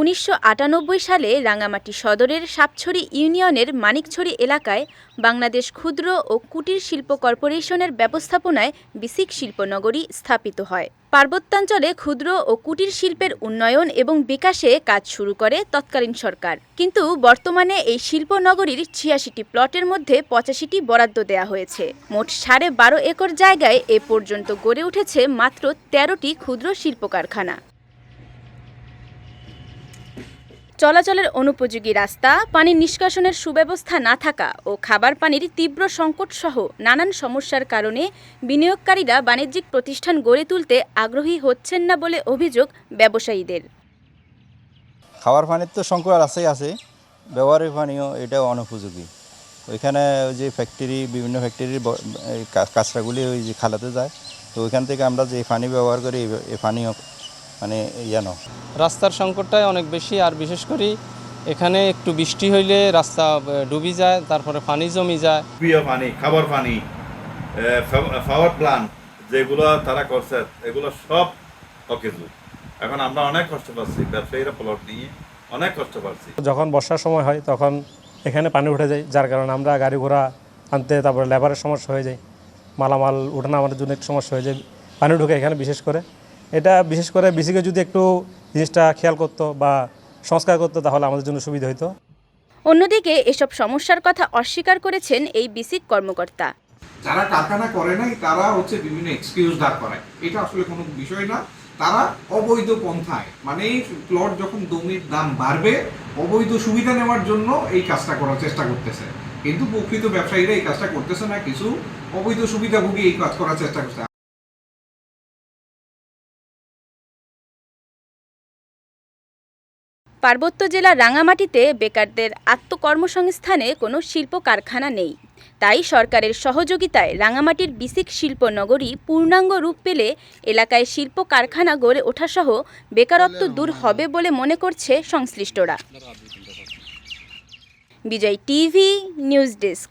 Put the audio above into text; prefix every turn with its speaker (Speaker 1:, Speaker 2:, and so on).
Speaker 1: উনিশশো আটানব্বই সালে রাঙামাটি সদরের সাপছড়ি ইউনিয়নের মানিকছড়ি এলাকায় বাংলাদেশ ক্ষুদ্র ও কুটির শিল্প কর্পোরেশনের ব্যবস্থাপনায় বিসিক শিল্পনগরী স্থাপিত হয়। পার্বত্যাঞ্চলে ক্ষুদ্র ও কুটির শিল্পের উন্নয়ন এবং বিকাশে কাজ শুরু করে তৎকালীন সরকার। কিন্তু বর্তমানে এই শিল্পনগরীর ছিয়াশিটি প্লটের মধ্যে পঁচাশিটি বরাদ্দ দেওয়া হয়েছে। মোট সাড়ে বারো একর জায়গায় এ পর্যন্ত গড়ে উঠেছে মাত্র তেরোটি ক্ষুদ্র শিল্প কারখানা চলাচলের অনুপযোগী রাস্তা, পানি নিষ্কাশনের সুব্যবস্থা না থাকা ও খাবার পানির তীব্র সংকট সহ নানান সমস্যার কারণে বিনিয়োগকারীরা বাণিজ্যিক প্রতিষ্ঠান গড়ে তুলতে আগ্রহী হচ্ছেন না বলে অভিযোগ ব্যবসায়ীদের।
Speaker 2: খাওয়ার পানির তো সংকট আছেই আছে ব্যবহারিক পানিও এটাও অনুপযোগী। ওইখানে ওই যে ফ্যাক্টরি বিভিন্ন ফ্যাক্টরির কাঁচরাগুলি ওই যে খালাতে যায়, তো ওইখান থেকে আমরা যে পানি ব্যবহার করি, এই পানিও মানে ইয়ানো
Speaker 3: রাস্তার সংকটটাই অনেক বেশি আর বিশেষ করে এখানে একটু বৃষ্টি হইলে রাস্তা ডুবি যায় তারপরে পানি জমি যায়।
Speaker 4: প্রিয় পানি খাবার পানি পাওয়ার প্ল্যান্ট যেগুলো তারা করছে এগুলো সব অকেজু। এখন আমরা অনেক কষ্ট পাচ্ছি ব্যবসায়ীরা প্লট নিয়ে অনেক কষ্ট পাচ্ছি।
Speaker 5: যখন বর্ষার সময় হয় তখন এখানে পানি উঠে যায় যার কারণে আমরা গাড়ি ঘোড়া আনতে তারপরে লেবারের সমস্যা হয়ে যায় মালামাল উঠানো আমাদের জন্য একটু সমস্যা হয়ে যায় পানি ঢুকে এখানে বিশেষ করে। এটা বিশেষ করে বিসিকে যদি একটু জিনিসটা খেয়াল করতো বা সংস্কার করতো তাহলে আমাদের জন্য সুবিধা হতো
Speaker 1: অন্যদিকে এসব সমস্যার কথা অস্বীকার করেছেন এই বিসিক কর্মকর্তা।
Speaker 6: যারা কারখানা করে নাই তারা হচ্ছে বিভিন্ন এক্সকিউজ দাঁড় করায়। এটা আসলে কোনো বিষয় না। তারা অবৈধ পন্থায় মানে প্লট যখন জমির দাম বাড়বে অবৈধ সুবিধা নেওয়ার জন্য এই কাজটা করার চেষ্টা করতেছে। কিন্তু প্রকৃত ব্যবসায়ীরা এই কাজটা করতেছে না কিছু অবৈধ সুবিধাভোগী এই কাজ করার চেষ্টা করছে।
Speaker 1: পার্বত্য জেলা রাঙামাটিতে বেকারদের আত্মকর্মসংস্থানে কোনো শিল্প কারখানা নেই। তাই সরকারের সহযোগিতায় রাঙামাটির বিসিক শিল্প নগরী পূর্ণাঙ্গ রূপ পেলে এলাকায় শিল্প কারখানা গড়ে ওঠাসহ বেকারত্ব দূর হবে বলে মনে করছে সংশ্লিষ্টরা। Bijoy TV, news desk.